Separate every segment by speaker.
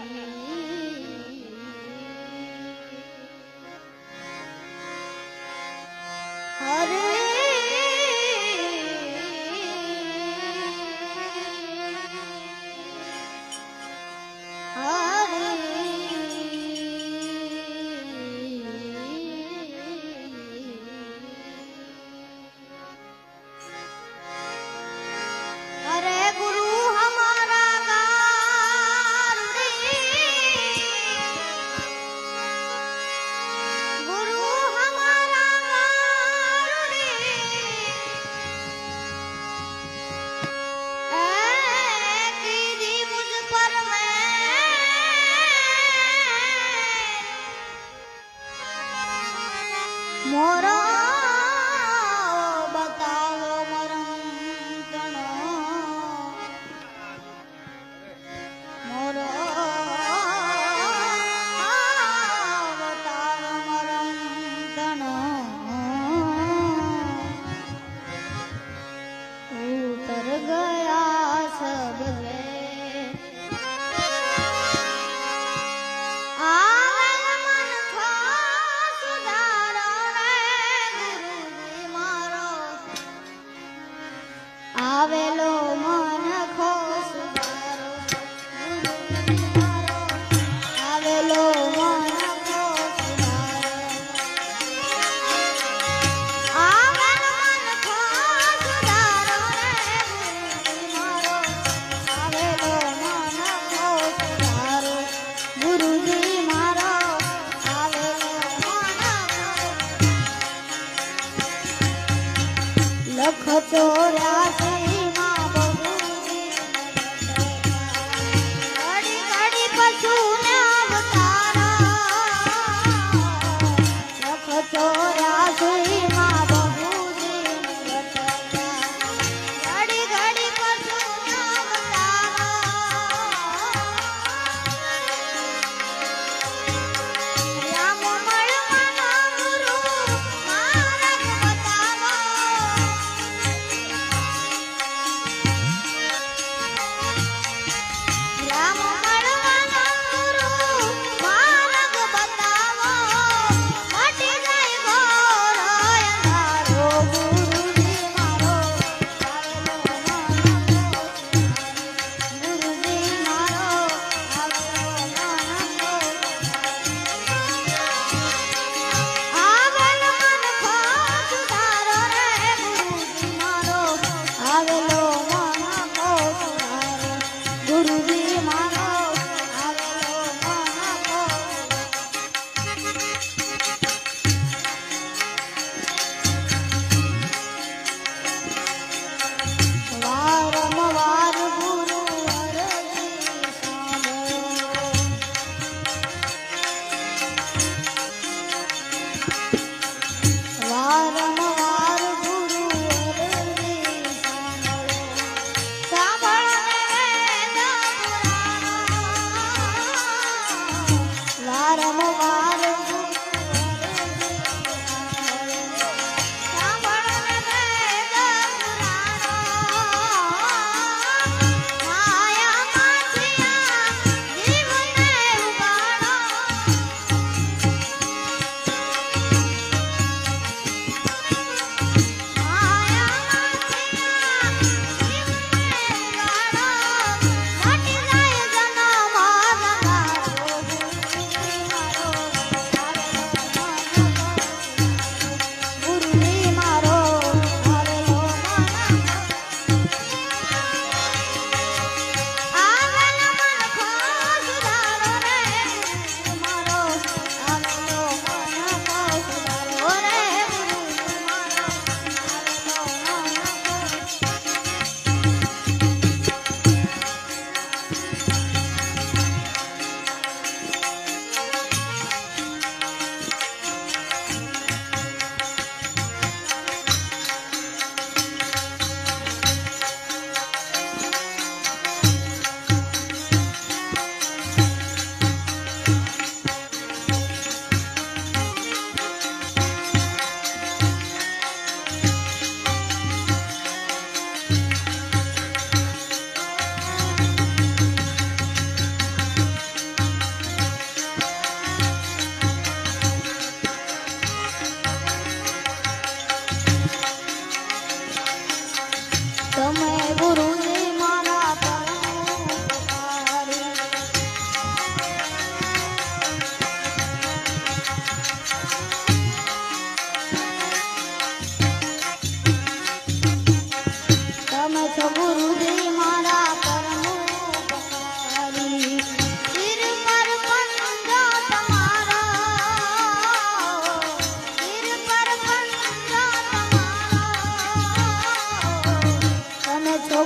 Speaker 1: Thank you. Moro!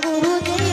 Speaker 1: Guru Ji.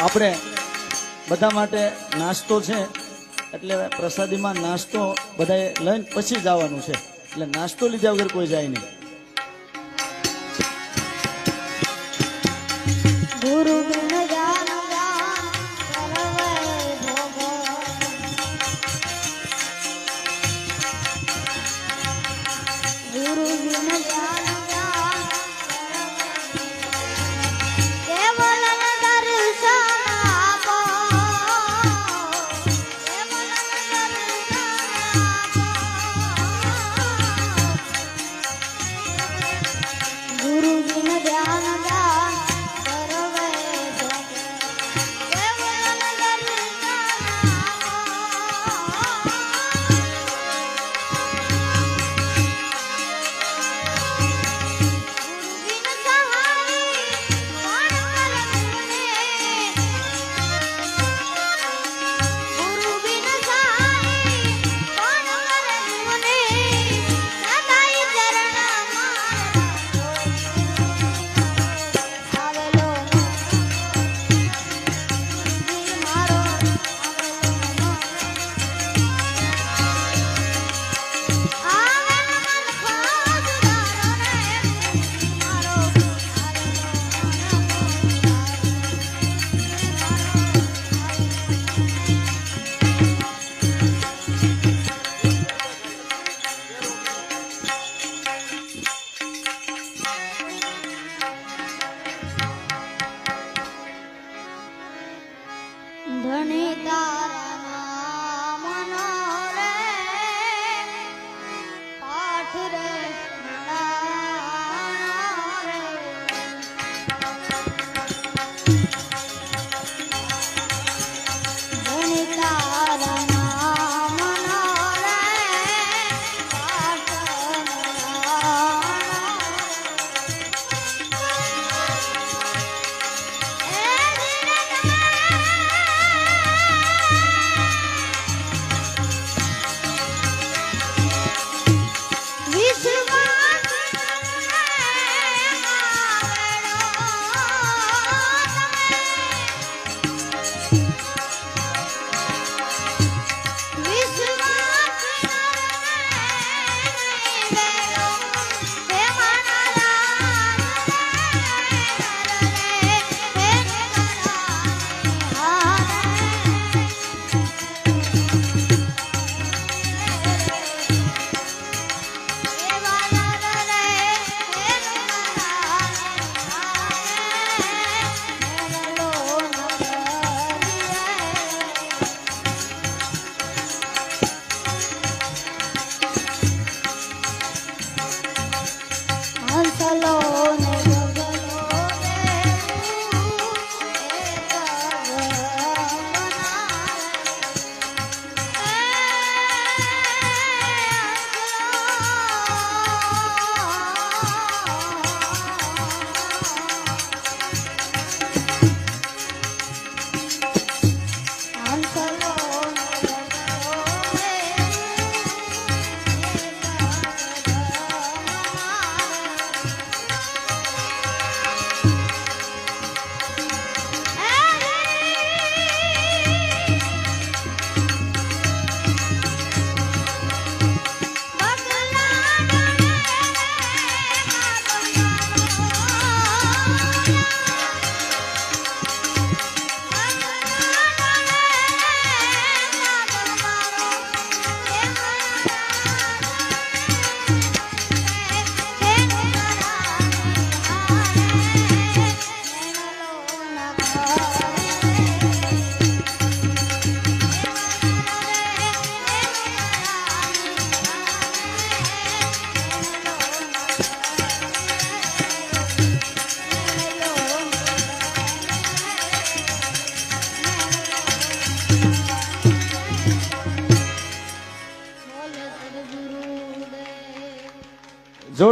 Speaker 1: આપણે બધા માટે નાસ્તો છે. એટલે પ્રસાદીમાં નાસ્તો બધાએ લઈને પછી જવાનું છે. એટલે નાસ્તો લીધા વગર કોઈ જાય નહીં.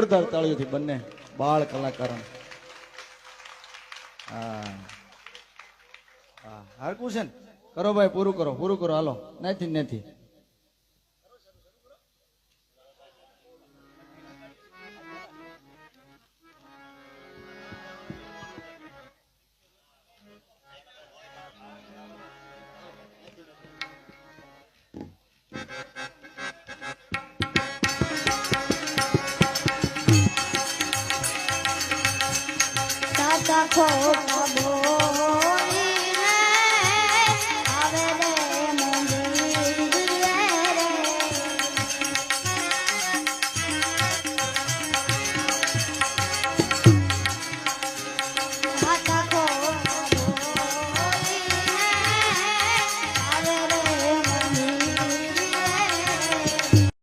Speaker 1: જોરદાર તાળીઓથી બંને, બાળ કલાકાર હા. હારકું છે ને? કરો ભાઈ, પૂરું કરો પૂરું કરો, હાલો. નથી નથી. কথা খোঁজ